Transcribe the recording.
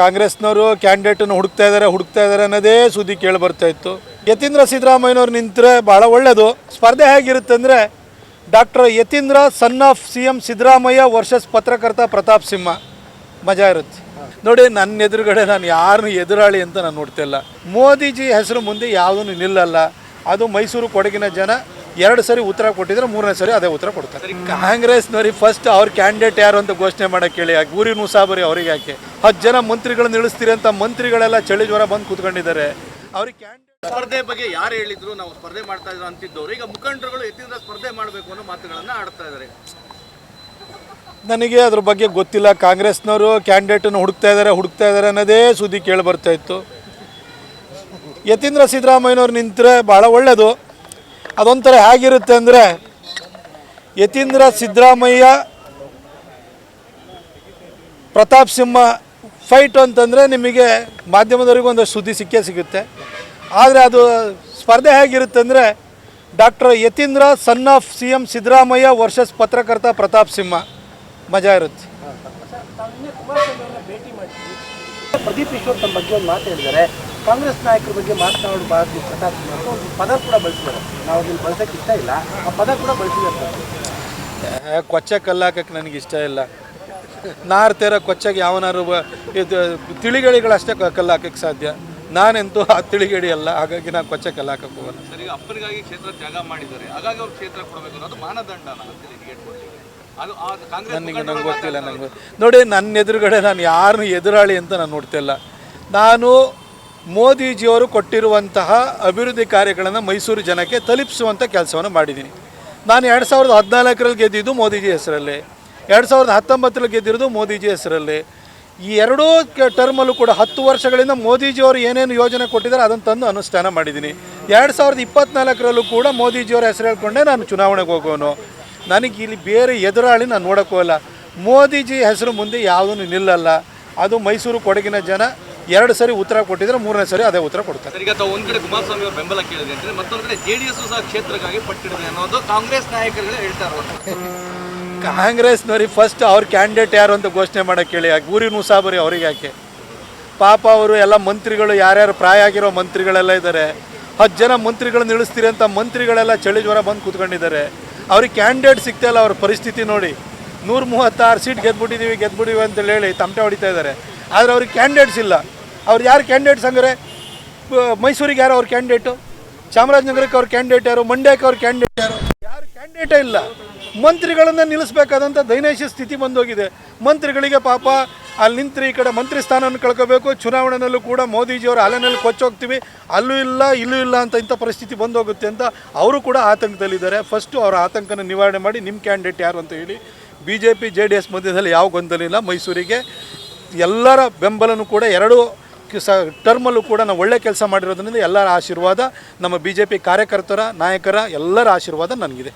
ಕಾಂಗ್ರೆಸ್ನವರು ಕ್ಯಾಂಡಿಡೇಟನ್ನು ಹುಡುಕ್ತಾ ಇದ್ದಾರೆ ಹುಡುಕ್ತಾ ಇದ್ದಾರೆ ಅನ್ನೋದೇ ಸುದ್ದಿ ಕೇಳಿ ಬರ್ತಾ ಇತ್ತು. ಯತೀಂದ್ರ ಸಿದ್ದರಾಮಯ್ಯನವ್ರು ನಿಂತರೆ ಭಾಳ ಒಳ್ಳೆಯದು ಸ್ಪರ್ಧೆ ಹೇಗಿರುತ್ತೆ ಅಂದರೆ, doctor Yathindra son of C M Siddaramaiah versus ಪತ್ರಕರ್ತ ಪ್ರತಾಪ್ ಸಿಂಹ. ಮಜಾ ಇರುತ್ತೆ. ನೋಡಿ, ನನ್ನ ಎದುರುಗಡೆ ನಾನು ಯಾರನ್ನು ಎದುರಾಳಿ ಅಂತ ನಾನು ನೋಡ್ತಿಲ್ಲ. ಮೋದಿಜಿ ಹೆಸರು ಮುಂದೆ ಯಾವುದೂ ನಿಲ್ಲಲ್ಲ. ಅದು ಮೈಸೂರು ಕೊಡಗಿನ ಜನ. ಎರಡು ಸರಿ ಉತ್ತರ ಕೊಟ್ಟಿದ್ರೆ ಮೂರನೇ ಸರಿ ಅದೇ ಉತ್ತರ ಕೊಡ್ತಾರೆ. ಕಾಂಗ್ರೆಸ್ನವ್ರಿಗೆ ಫಸ್ಟ್ ಅವ್ರ ಕ್ಯಾಂಡಿಡೇಟ್ ಯಾರು ಅಂತ ಘೋಷಣೆ ಮಾಡಕ್ಕೆ ಹೇಳಿ ಊರಿನ ಉಸಾಬರಿ ಅವ್ರಿಗೆ ಯಾಕೆ? ಹತ್ತು ಜನ ಮಂತ್ರಿಗಳನ್ನ ಇಳಿಸ್ತೀರಿ ಅಂತ ಮಂತ್ರಿಗಳೆಲ್ಲ ಚಳಿ ಜ್ವರ ಬಂದು ಕೂತ್ಕೊಂಡಿದ್ದಾರೆ. ಅವ್ರಿಗೆ ಕ್ಯಾಂಡಿಡೇಟ್ ಸ್ಪರ್ಧೆ ಬಗ್ಗೆ ಯಾರು ಹೇಳಿದ್ರು ನಾವು ಸ್ಪರ್ಧೆ ಮಾಡ್ತಾ ಇದ್ರು ಅಂತಿದ್ದವರು. ಈಗ ಮುಖಂಡರುಗಳು ಎತ್ತಿಂದ ಸ್ಪರ್ಧೆ ಮಾಡಬೇಕು ಅನ್ನೋ ಮಾತುಗಳನ್ನ ಆಡ್ತಾ ಇದ್ದಾರೆ ನನಗೆ ಅದ್ರ ಬಗ್ಗೆ ಗೊತ್ತಿಲ್ಲ. ಕಾಂಗ್ರೆಸ್ನವರು ಕ್ಯಾಂಡಿಡೇಟನ್ನು ಹುಡುಕ್ತಾ ಇದ್ದಾರೆ ಹುಡುಕ್ತಾ ಇದ್ದಾರೆ ಅನ್ನೋದೇ ಸುದ್ದಿ ಕೇಳಿ ಬರ್ತಾ ಇತ್ತು. ಯತೀಂದ್ರ ಸಿದ್ದರಾಮಯ್ಯನವ್ರು ನಿಂತರೆ ಭಾಳ ಒಳ್ಳೆಯದು ಅದೊಂಥರ ಹೇಗಿರುತ್ತೆ ಅಂದರೆ ಯತೀಂದ್ರ ಸಿದ್ದರಾಮಯ್ಯ, ಪ್ರತಾಪ್ ಸಿಂಹ ಫೈಟ್ ಅಂತಂದರೆ ನಿಮಗೆ ಮಾಧ್ಯಮದವರಿಗೂ ಒಂದು ಸುದ್ದಿ ಸಿಕ್ಕೇ ಸಿಗುತ್ತೆ. ಆದರೆ ಅದು ಸ್ಪರ್ಧೆ ಹೇಗಿರುತ್ತೆ ಅಂದರೆ doctor Yathindra son of C M Siddaramaiah versus ಪತ್ರಕರ್ತ ಪ್ರತಾಪ್ ಸಿಂಹ ಮಜಾ ಇರುತ್ತೆ. ಪ್ರದೀಪ್ ಈಶ್ವರ್ ತಮ್ಮ ಬಗ್ಗೆ ಒಂದು ಮಾತು ಹೇಳಿದ್ದಾರೆ. ಕಾಂಗ್ರೆಸ್ ನಾಯಕರ ಬಗ್ಗೆ ಮಾತನಾಡಬಾರ್ದು ಪ್ರತಾಪ್ ಸಿಂಹ ಒಂದು ಪದ ಕೂಡ ಬಳಸಿದ್ದಾರೆ. ನಾವು ಅದನ್ನು ಬಳಸೋಕ್ಕೆ ಇಷ್ಟ ಇಲ್ಲ. ಆ ಪದ ಕೂಡ ಬಳಸಿದ್ದಾರೆ ಕೊಚ್ಚೆ ಕಲ್ಲಾಕಕ್ಕೆ ನನಗೆ ಇಷ್ಟ ಇಲ್ಲ. ನಾರ್ತಿರೋ ಕೊಚ್ಚೆಗೆ ಯಾವನಾರು ಇದು ತಿಳಿಗಳಿಗಳಷ್ಟೇ ಕಲ್ಲಾಕಕ್ಕೆ ಸಾಧ್ಯ. ನಾನೆಂತೂ ಆ ತಿಳಿಗಡಿ ಅಲ್ಲ. ಹಾಗಾಗಿ ನಾನು ಕೊಚ್ಚೆ ಕಲ್ಲಾಕಕ್ಕೆ ಹೋಗಲ್ಲ. ಸರಿ ಈಗ ಅಪ್ಪನಿಗಾಗಿ ಕ್ಷೇತ್ರ ಜಾಗ ಮಾಡಿದ್ದಾರೆ. ಹಾಗಾಗಿ ಅವ್ರು ಕ್ಷೇತ್ರ ಕೊಡಬೇಕು ಅನ್ನೋದು ಮಾನದಂಡ ನನಗೆ ನಂಗೆ ಗೊತ್ತಿಲ್ಲ ನನಗೆ. ನೋಡಿ ನನ್ನ ಎದುರುಗಡೆ ನಾನು ಯಾರನ್ನು ಎದುರಾಳಿ ಅಂತ ನಾನು ನೋಡ್ತಿಲ್ಲ. ನಾನು ಮೋದಿಜಿಯವರು ಕೊಟ್ಟಿರುವಂತಹ ಅಭಿವೃದ್ಧಿ ಕಾರ್ಯಗಳನ್ನು ಮೈಸೂರು ಜನಕ್ಕೆ ತಲುಪಿಸುವಂಥ ಕೆಲಸವನ್ನು ಮಾಡಿದ್ದೀನಿ. ನಾನು ಎರಡು ಸಾವಿರದ ಹದಿನಾಲ್ಕರಲ್ಲಿ ಗೆದ್ದಿದ್ದು ಮೋದಿಜಿ ಹೆಸರಲ್ಲಿ. ಎರಡು ಸಾವಿರದ ಹತ್ತೊಂಬತ್ತರಲ್ಲಿ ಗೆದ್ದಿರೋದು ಮೋದಿಜಿ ಹೆಸರಲ್ಲಿ. ಈ ಎರಡೂ ಟರ್ಮಲ್ಲೂ ಕೂಡ ಹತ್ತು ವರ್ಷಗಳಿಂದ ಮೋದಿಜಿಯವರು ಏನೇನು ಯೋಜನೆ ಕೊಟ್ಟಿದ್ದಾರೆ ಅದನ್ನು ತಂದು ಅನುಷ್ಠಾನ ಮಾಡಿದ್ದೀನಿ. ಎರಡು ಸಾವಿರದ ಇಪ್ಪತ್ನಾಲ್ಕರಲ್ಲೂ ಕೂಡ ಮೋದಿಜಿಯವರ ಹೆಸರು ಹೇಳ್ಕೊಂಡೇ ನಾನು ಚುನಾವಣೆಗೆ ಹೋಗೋನು. ನನಗೆ ಇಲ್ಲಿ ಬೇರೆ ಎದುರಾಳಿ ನಾನು ನೋಡೋಕ್ಕೂ ಮೋದಿಜಿ ಹೆಸರು ಮುಂದೆ ಯಾವುದೂ ನಿಲ್ಲಲ್ಲ. ಅದು ಮೈಸೂರು ಕೊಡಗಿನ ಜನ ಎರಡು ಸರಿ ಉತ್ತರ ಕೊಟ್ಟಿದ್ರೆ ಮೂರನೇ ಸರಿ ಅದೇ ಉತ್ತರ ಕೊಡ್ತಾರೆ. ಈಗ ತಾವು ಒಂದ್ ಕಡೆ ಕುಮಾರಸ್ವಾಮಿ ಅವರು ಬೆಂಬಲ ಕೇಳಿದೆ ಅಂದ್ರೆ ಮತ್ತೊಂದು ಕಡೆ ಜೆಡಿಎಸ್ ಸಹ ಕ್ಷೇತ್ರಕ್ಕಾಗಿ ಪಟ್ಟಿಡಿದೆ ಅನ್ನೋದು ಕಾಂಗ್ರೆಸ್ ನಾಯಕರುಗಳು ಹೇಳ್ತಾ ಇರೋದು ಕಾಂಗ್ರೆಸ್ನವ್ರಿಗೆ ಫಸ್ಟ್ ಅವ್ರ ಕ್ಯಾಂಡಿಡೇಟ್ ಯಾರು ಅಂತ ಘೋಷಣೆ ಮಾಡಕ್ಕೆ ಹೇಳಿ ಯಾಕೆ? ಊರಿನ ಮುಸಾಬರಿ ಅವ್ರಿಗೆ ಯಾಕೆ? ಪಾಪ ಅವರು ಎಲ್ಲ ಮಂತ್ರಿಗಳು ಯಾರ್ಯಾರು ಪ್ರಾಯ ಆಗಿರೋ ಮಂತ್ರಿಗಳೆಲ್ಲ ಇದ್ದಾರೆ. ಹತ್ತು ಜನ ಮಂತ್ರಿಗಳನ್ನ ಇಳಿಸ್ತೀರಿ ಅಂತ ಮಂತ್ರಿಗಳೆಲ್ಲ ಚಳಿ ಜ್ವರ ಬಂದು ಕೂತ್ಕೊಂಡಿದ್ದಾರೆ. ಅವ್ರಿಗೆ ಕ್ಯಾಂಡಿಡೇಟ್ ಸಿಗ್ತಾ ಇಲ್ಲ ಅವ್ರ ಪರಿಸ್ಥಿತಿ ನೋಡಿ. ನೂರ ಮೂವತ್ತಾರು ಸೀಟ್ ಗೆದ್ಬಿಟ್ಟಿದ್ದೀವಿ ಗೆದ್ಬಿಟ್ಟಿವಿ ಅಂತೇಳಿ ಹೇಳಿ ತಮಟೆ ಹೊಡಿತಾ ಇದ್ದಾರೆ. ಆದರೆ ಅವ್ರಿಗೆ ಕ್ಯಾಂಡಿಡೇಟ್ಸ್ ಇಲ್ಲ. ಅವ್ರು ಯಾರು ಕ್ಯಾಂಡಿಡೇಟ್ಸ್ ಅಂದರೆ ಮೈಸೂರಿಗೆ ಯಾರು ಅವ್ರ ಕ್ಯಾಂಡಿಡೇಟು ಚಾಮರಾಜನಗರಕ್ಕೆ ಅವ್ರ ಕ್ಯಾಂಡಿಡೇಟ್ ಯಾರು, ಮಂಡ್ಯಕ್ಕೆ ಅವ್ರ ಕ್ಯಾಂಡಿಡೇಟ್ ಯಾರು ಯಾರು ಕ್ಯಾಂಡಿಡೇಟೇ ಇಲ್ಲ. ಮಂತ್ರಿಗಳನ್ನು ನಿಲ್ಲಿಸಬೇಕಾದಂಥ ದೈನೇಶ ಸ್ಥಿತಿ ಬಂದೋಗಿದೆ. ಮಂತ್ರಿಗಳಿಗೆ ಪಾಪ ಅಲ್ಲಿ ನಿಂತ್ರಿ ಈ ಕಡೆ ಮಂತ್ರಿ ಸ್ಥಾನವನ್ನು ಕಳ್ಕೋಬೇಕು. ಚುನಾವಣೆಯಲ್ಲೂ ಕೂಡ ಮೋದಿಜಿಯವರ ಅಲೆನಲ್ಲಿ ಕೊಚ್ಚೋಗ್ತೀವಿ. ಅಲ್ಲೂ ಇಲ್ಲ, ಇಲ್ಲೂ ಇಲ್ಲ ಅಂತ ಇಂಥ ಪರಿಸ್ಥಿತಿ ಬಂದೋಗುತ್ತೆ ಅಂತ ಅವರು ಕೂಡ ಆತಂಕದಲ್ಲಿದ್ದಾರೆ. ಫಸ್ಟು ಅವರ ಆತಂಕನ ನಿವಾರಣೆ ಮಾಡಿ ನಿಮ್ಮ ಕ್ಯಾಂಡಿಡೇಟ್ ಯಾರು ಅಂತ ಹೇಳಿ. B J P J D S ಮಧ್ಯದಲ್ಲಿ ಯಾವ ಗೊಂದಲ ಇಲ್ಲ ಮೈಸೂರಿಗೆ. ಎಲ್ಲರ ಬೆಂಬಲನೂ ಕೂಡ ಎರಡು ಸ ಟರ್ಮಲ್ಲೂ ಕೂಡ ನಾವು ಒಳ್ಳೆ ಕೆಲಸ ಮಾಡಿರೋದ್ರಿಂದ ಎಲ್ಲರ ಆಶೀರ್ವಾದ, ನಮ್ಮ ಬಿ ಕಾರ್ಯಕರ್ತರ, ನಾಯಕರ ಎಲ್ಲರ ಆಶೀರ್ವಾದ ನನಗಿದೆ.